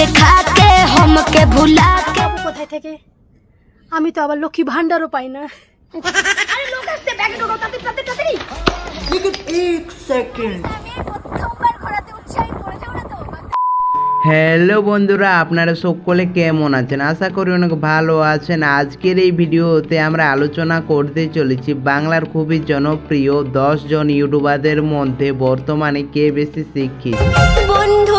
দেখা কে হমকে ভুলা কে কোথায় থেকে? আমি তো আবার লক্ষ্মী ভান্ডারও পাই না। আরে লোক আসছে ব্যাগে ঢোকাও তাড়াতাড়ি তাড়াতাড়ি তাড়াতাড়ি। এক সেকেন্ড হ্যালো বন্ধুরা আপনারা সকলে কেমন আছেন? আশা করি অনেক ভালো আছেন। আজকের এই ভিডিওতে আমরা আলোচনা করতে চলেছি বাংলার খুবই জনপ্রিয় দশজন ইউটিউবারদের মধ্যে বর্তমানে কে বেশি শিক্ষিত? বন্ধু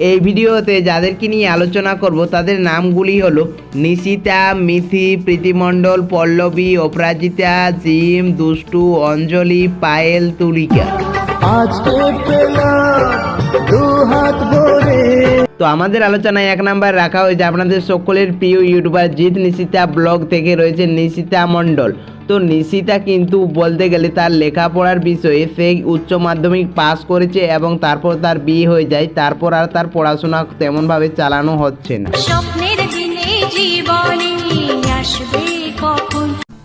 এই ভিডিওতে যাদেরকে নিয়ে আলোচনা করব, তাদের নামগুলি হল নিশিতা, মিথি, প্রীতিমণ্ডল, পল্লবী, অপরাজিতা, জিম, দুষ্টু, অঞ্জলি, পায়েল, তুলিকা। আজকে দু হাত ভরে। তো আমাদের আলোচনায় এক নাম্বার রাখা হয়েছে আপনাদের সকলের প্রিয় ইউটিউবার জিৎ নিশিতা ব্লগ থেকে রয়েছে নিশিতা মণ্ডল। তো নিশিতা কিন্তু বলতে গেলে তার লেখাপড়ার বিষয়ে সে উচ্চ মাধ্যমিক পাস করেছে এবং তারপর তার বিয়ে হয়ে যায় তারপর আর তার পড়াশোনা তেমনভাবে চালানো হচ্ছে না।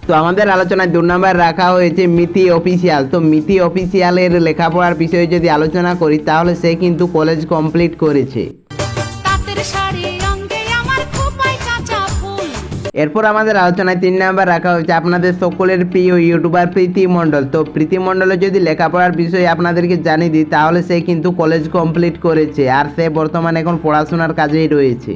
তো আমাদের আলোচনায় দু নম্বর রাখা হয়েছে মিথি অফিসিয়াল। তো মিথি অফিসিয়ালের লেখাপড়ার বিষয়ে যদি আলোচনা করি তাহলে সে কিন্তু কলেজ কমপ্লিট করেছে। এরপর আমাদের আলোচনায় তিন নাম্বার রাখা হয়েছে আপনাদের সকলের প্রিয় ইউটিউবার প্রীতি মণ্ডল। তো প্রীতি মণ্ডলের যদি লেখাপড়ার বিষয়ে আপনাদেরকে জানিয়ে দিই, তাহলে সে কিন্তু কলেজ কমপ্লিট করেছে আর সে বর্তমানে এখন পড়াশোনার কাজেই রয়েছে।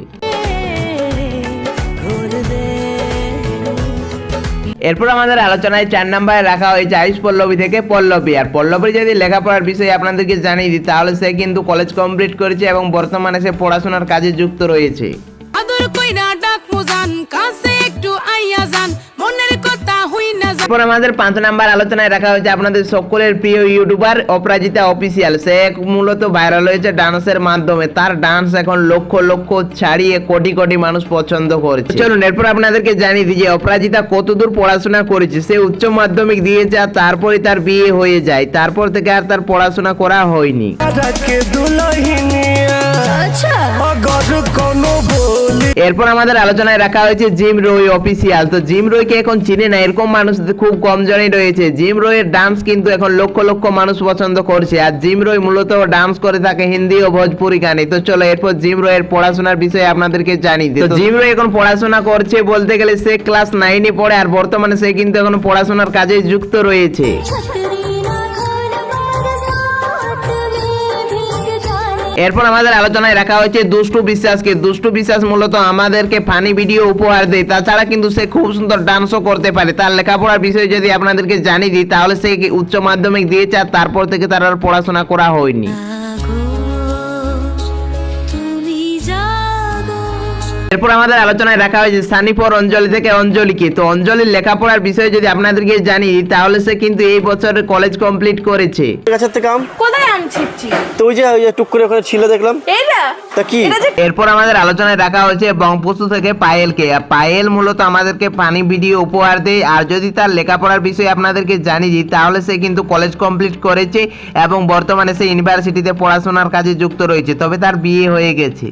এরপর আমাদের আলোচনায় চার নাম্বারে রাখা হয়েছে আয়ুষ পল্লবী থেকে পল্লবী। আর পল্লবী যদি লেখাপড়ার বিষয়ে আপনাদেরকে জানিয়ে দিই, তাহলে সে কিন্তু কলেজ কমপ্লিট করেছে এবং বর্তমানে সে পড়াশোনার কাজে যুক্ত রয়েছে। এরপর আমাদের পাঁচ নাম্বার আলোচনায় রাখা হয়েছে আপনাদের সকলের প্রিয় ইউটিউবার অপরাজিতা অফিসিয়াল সে মূলত ভাইরাল হয়েছে ডান্সের মাধ্যমে। তার ডান্স এখন লক্ষ লক্ষ ছাড়িয়ে কোটি কোটি মানুষ পছন্দ করেছে। চলুন এরপর আপনাদেরকে জানিয়ে দিই যে অপরাজিতা কতদূর পড়াশোনা করেছে। সে উচ্চ মাধ্যমিক দিয়েছে আর তারপরে তার বিয়ে হয়ে যায়। তারপর থেকে আর তার পড়াশোনা করা হয়নি। আচ্ছা। এরপর আমাদের আলোচনায় রাখা হয়েছে জিম রয় অফিসিয়াল তো জিম রয়কে এখন চিনে না এরকম মানুষ খুব কম জনই রয়েছে। জিম রয়ের ডান্স কিন্তু এখন লক্ষ লক্ষ মানুষ পছন্দ করছে আর জিম রয় মূলত ডান্স করে থাকে হিন্দি ও ভোজপুরি গানে। তো চলো এরপর জিম রয়ের পড়াশোনার বিষয়ে আপনাদেরকে জানিয়ে দিই তো জিম রয় এখন পড়াশোনা করছে বলতে গেলে সে ক্লাস নাইনে পড়ে আর বর্তমানে সে কিন্তু এখন পড়াশোনার কাজে যুক্ত রয়েছে। এরপর আমাদের আলোচনায় রাখা হয়েছে দুষ্টু বিশ্বাসকে। দুষ্টু বিশ্বাস মূলত আমাদেরকে ফানি ভিডিও উপহার দেয়। তাছাড়া কিন্তু সে খুব সুন্দর ডান্সও করতে পারে। তার লেখাপড়ার বিষয়ে যদি আপনাদেরকে জানিয়ে দিই, তাহলে সে উচ্চ মাধ্যমিক দিয়েছে আর তারপর থেকে তার আর পড়াশোনা করা হয়নি। এরপর আমাদের আলোচনায় রাখা হয়েছে সানিফর অঞ্জলি থেকে অঞ্জলিকে তো অঞ্জলির লেখাপড়ার বিষয়ে যদি আপনাদেরকে জানি তাহলে সে কিন্তু এই বছর কলেজ কমপ্লিট করেছে। গাছের থেকে আম কোথায় আনছিচ্ছি তো ওই যে ওই যে টুক করে ওখানে ছিল দেখলাম। এইটা? তা কি? এরপর আমাদের আলোচনায় রাখা হয়েছে বংপশু থেকে পায়েলকে। পায়েল মূলত আমাদেরকে পানি ভিডিও উপহার দেয়। আর যদি তার লেখাপড়ার বিষয়ে আপনাদেরকে জানিয়ে দিই তাহলে সে কিন্তু কলেজ কমপ্লিট করেছে এবং বর্তমানে সে ইউনিভার্সিটিতে পড়াশোনার কাজে যুক্ত রয়েছে। তবে তার বিয়ে হয়ে গেছে।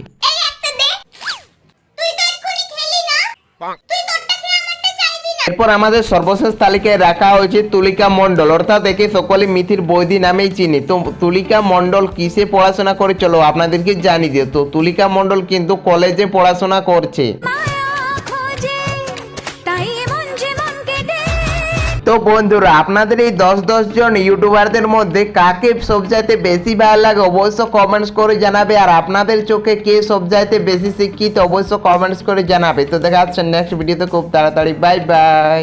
এরপর আমাদের সর্বশেষ তালিকায় রাখা হয়েছে তুলিকা মন্ডল অর্থাৎ একে সকলে মিথির বৈদি নামেই চিনি। তো তুলিকা মণ্ডল কিসে পড়াশোনা করে চলো আপনাদেরকে জানিয়ে দিও। তো তুলিকা মন্ডল কিন্তু কলেজে পড়াশোনা করছে। তো বন্ধুরা, আপনাদের এই দশ দশ জন ইউটিউবারদের মধ্যে কাকে সবচাইতে বেশি ভালো লাগে অবশ্য কমেন্টস করে জানাবে। আর আপনাদের চোখে কে সবচাইতে বেশি শিক্ষিত অবশ্য কমেন্টস করে জানাবে। তো দেখা যাচ্ছে নেক্সট ভিডিওতে খুব তাড়াতাড়ি। Bye bye